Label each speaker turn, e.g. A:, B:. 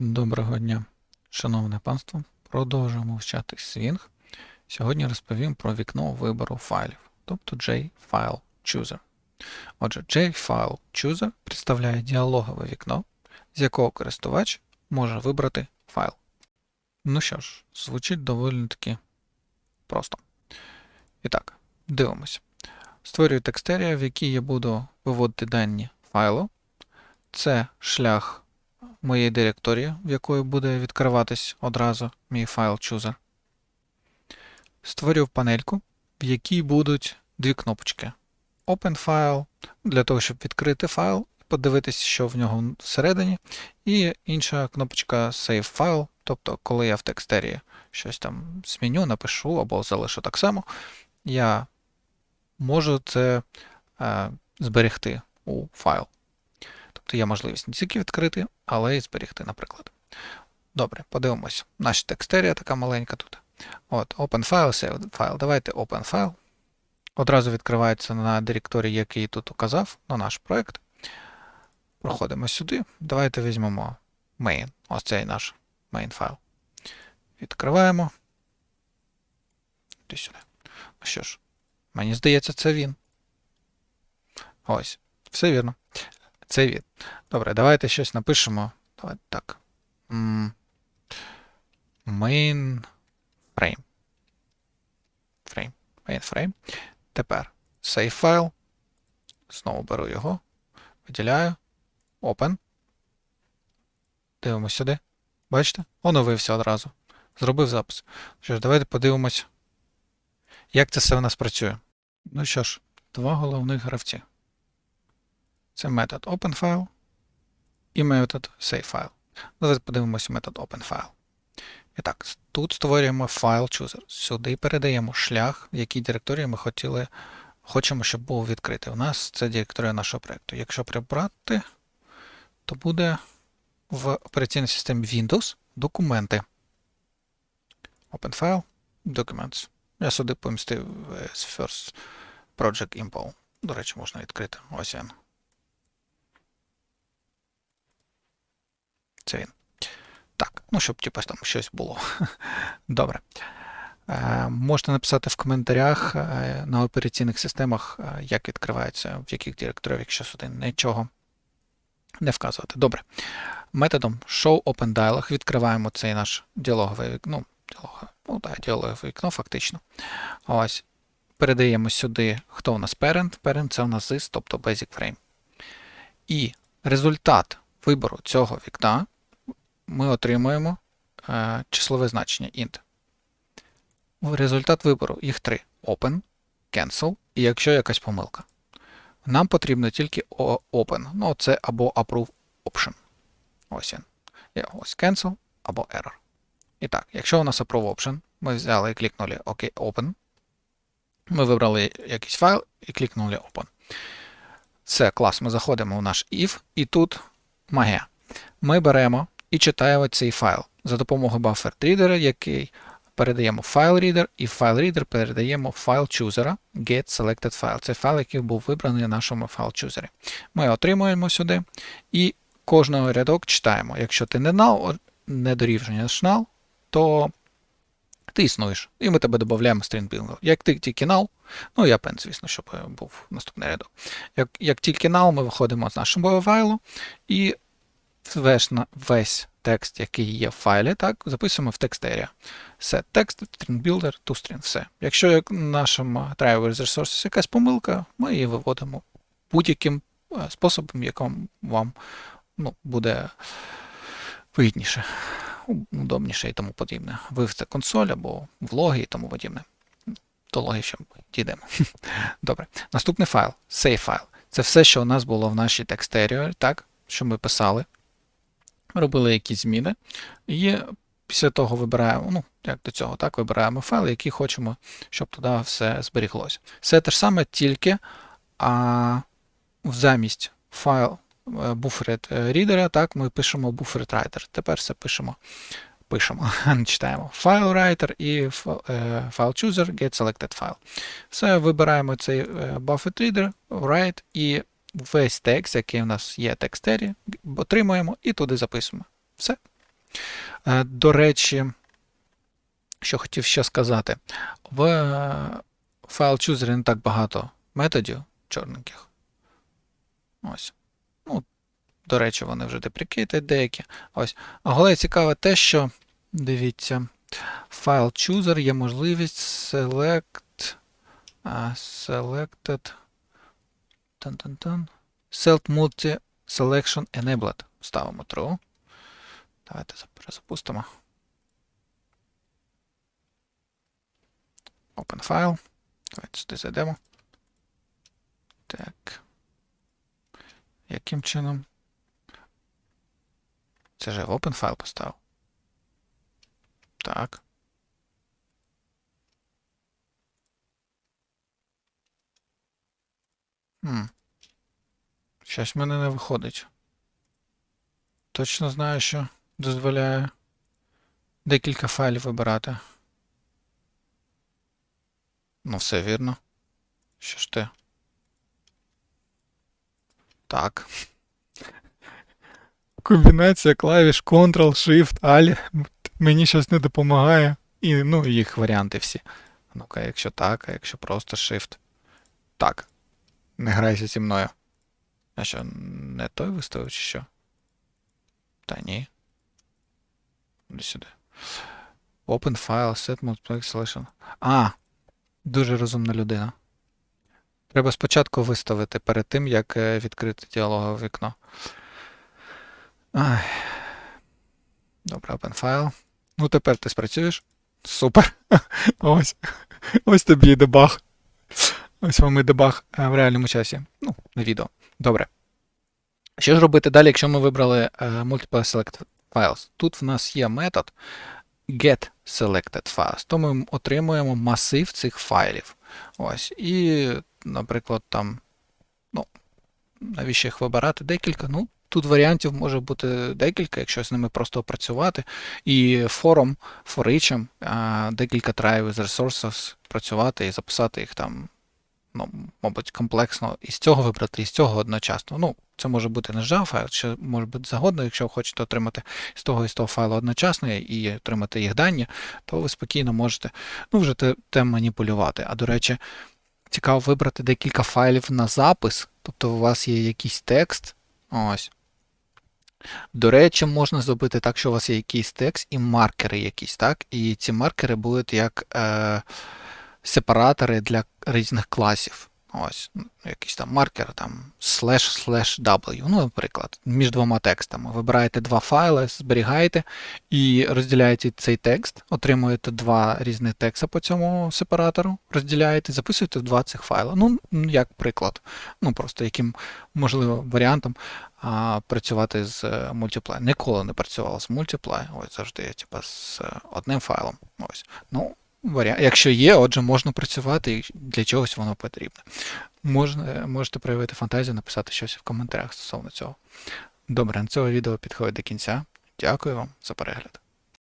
A: Доброго дня, шановне панство. Продовжуємо вчати Swing. Сьогодні розповім про вікно вибору файлів, тобто J-File Chooser. Отже, J-File Chooser представляє діалогове вікно, з якого користувач може вибрати файл. Ну що ж, звучить доволі таки просто. І так, дивимося. Створюю текстерія, в якій я буду виводити дані файлу. Це шлях моєї директорії, в якої буде відкриватись одразу мій файл chooser. Створюю панельку, в якій будуть дві кнопочки. Open File для того, щоб відкрити файл, подивитися, що в нього всередині, і інша кнопочка Save File, тобто, коли я в текстерії щось там зміню, напишу або залишу так само, я можу це е, зберегти у файл. Тобто є можливість не тільки відкрити, але й зберігти, наприклад. Добре, подивимось. Наша текстерія така маленька тут. От, Open File, Save File. Давайте Open File. Одразу відкривається на директорії, який тут указав, на наш проект. Проходимо сюди. Давайте візьмемо main. Ось цей наш main файл. Відкриваємо. Іди сюди. Ну що ж, мені здається, це він. Ось, все вірно. Це він. Добре, давайте щось напишемо. Давайте так. Main frame. Frame. Тепер save файл. Знову беру його. Виділяю. Open. Дивимося сюди. Бачите? Оновився одразу. Зробив запис. Що ж, давайте подивимось, як це все в нас працює. Ну що ж, два головних гравці. Це метод OpenFile і метод SaveFile. Давайте подивимося метод OpenFile. І так, тут створюємо файл chooser. Сюди передаємо шлях, в якій директорії ми хотіли, хочемо, щоб був відкритий. У нас це директорія нашого проєкту. Якщо прибрати, то буде в операційній системі Windows документи. OpenFile, Documents. Я сюди помістив з First Project Import. До речі, можна відкрити. Ось він. Це він. Так, ну щоб типу, там щось було. Добре. Е, можете написати в коментарях е, на операційних системах, е, як відкривається, в яких директоріях, якщо сюди нічого не вказувати. Добре. Методом ShowOpenDialog відкриваємо цей наш діалоговий вікно. Ну, діалогове, ну, так, діалогове вікно, фактично. Ось. Передаємо сюди, хто у нас parent. Parent це у нас ZIS, тобто Basic Frame. І результат вибору цього вікна ми отримуємо е, числове значення int. Результат вибору їх три: Open, Cancel і якщо якась помилка. Нам потрібно тільки Open. Ну, це або Approve Option. Ось він. Ось Cancel або Error. І так, якщо у нас Approve Option, ми взяли і клікнули OK, Open. Ми вибрали якийсь файл і клікнули Open. Все, клас, ми заходимо в наш if, і тут магія. Ми беремо і читаємо цей файл за допомогою buffer-reader, який передаємо файл reader, і в файл reader передаємо файл chooser get selected file. Це файл, який був вибраний на нашому файл чузері. Ми отримуємо сюди і кожного рядок читаємо. Якщо ти не null, не дорівнюєш null, то ти існуєш. І ми тебе додаємо builder. Як ти тільки null, ну я пен, звісно, щоб був наступний рядок. Як як тільки null, ми виходимо з нашого файлу і весь, весь текст, який є в файлі, так, записуємо в area. Set text, string builder, toString, все. Якщо як в нашому driver resources якась помилка, ми її виводимо будь-яким способом, яким вам ну, буде вигідніше, удобніше і тому подібне. Вивести консоль або влоги і тому подібне. До логи ще дійдемо. Добре. Наступний файл save файл. Це все, що у нас було в нашій текстеріо, так, що ми писали робили якісь зміни, і після того вибираємо, ну, як до цього, так, вибираємо файл, який хочемо, щоб туди все зберіглося. Все те ж саме, тільки а, замість файл е, buffered reader, так, ми пишемо writer. Тепер все пишемо. Пишемо, читаємо файл writer і е, файл chooser get selected file. Все, вибираємо цей е, buffered reader, write і весь текст, який у нас є текстері, отримуємо і туди записуємо. Все. Е, До речі, що хотів ще сказати, в е, файл чузері не так багато методів чорненьких. Ось. Ну, до речі, вони вже deprecated деякі. Ось. Але цікаве те, що дивіться, файл chooser є можливість select а, тан-тан-тан, select multi selection enabled. Ставимо true. Давайте зап- перезапустимо. Open file. Давайте сюди зайдемо. Так. Яким чином? Це же open file поставив. Так. Хм. Щось в мене не виходить. Точно знаю, що дозволяє декілька файлів вибирати. Ну, все вірно. Що ж ти? Так. Комбінація клавіш Ctrl-Shift-Alt мені щось не допомагає. І, ну, їх варіанти всі. Ну-ка, якщо так, а якщо просто Shift. Так. Не грайся зі мною. А що, не той виставив чи що? Та ні. Іди сюди. Open file, set multiplex selection. А, дуже розумна людина. Треба спочатку виставити перед тим, як е, відкрити діалогове вікно. Ай. Добре, open file. Ну, тепер ти спрацюєш. Супер. Ось. Ось тобі і дебаг. Ось вам і дебаг е, в реальному часі. Ну, на відео. Добре. Що ж робити далі, якщо ми вибрали е, Multiple Select Files? Тут в нас є метод get selected files, то ми отримуємо масив цих файлів. Ось. І, наприклад, там, ну, навіщо їх вибирати? Декілька. Ну, тут варіантів може бути декілька, якщо з ними просто опрацювати. І форум, форичем, декілька траїв з resources працювати і записати їх там, ну, мабуть, комплексно і з цього вибрати, і з цього одночасно. Ну, це може бути не Java файл, чи може бути загодно, якщо ви хочете отримати з того і з того файлу одночасно і отримати їх дані, то ви спокійно можете ну, вже те, те маніпулювати. А до речі, цікаво вибрати декілька файлів на запис, тобто у вас є якийсь текст. Ось. До речі, можна зробити так, що у вас є якийсь текст і маркери якісь, так? І ці маркери будуть як е, сепаратори для різних класів. Ось, якийсь там маркер, там slash slash w, ну, наприклад, між двома текстами. Вибираєте два файли, зберігаєте і розділяєте цей текст, отримуєте два різних текста по цьому сепаратору, розділяєте, записуєте в два цих файли. Ну, як приклад. Ну, просто яким можливо варіантом а, працювати з Multiply. Ніколи не працював з Multiply, ось завжди типа, з е, одним файлом. Ось. Ну. Якщо є, отже, можна працювати і для чогось воно потрібне. Можна, можете проявити фантазію, написати щось в коментарях стосовно цього. Добре, на цього відео підходить до кінця. Дякую вам за перегляд.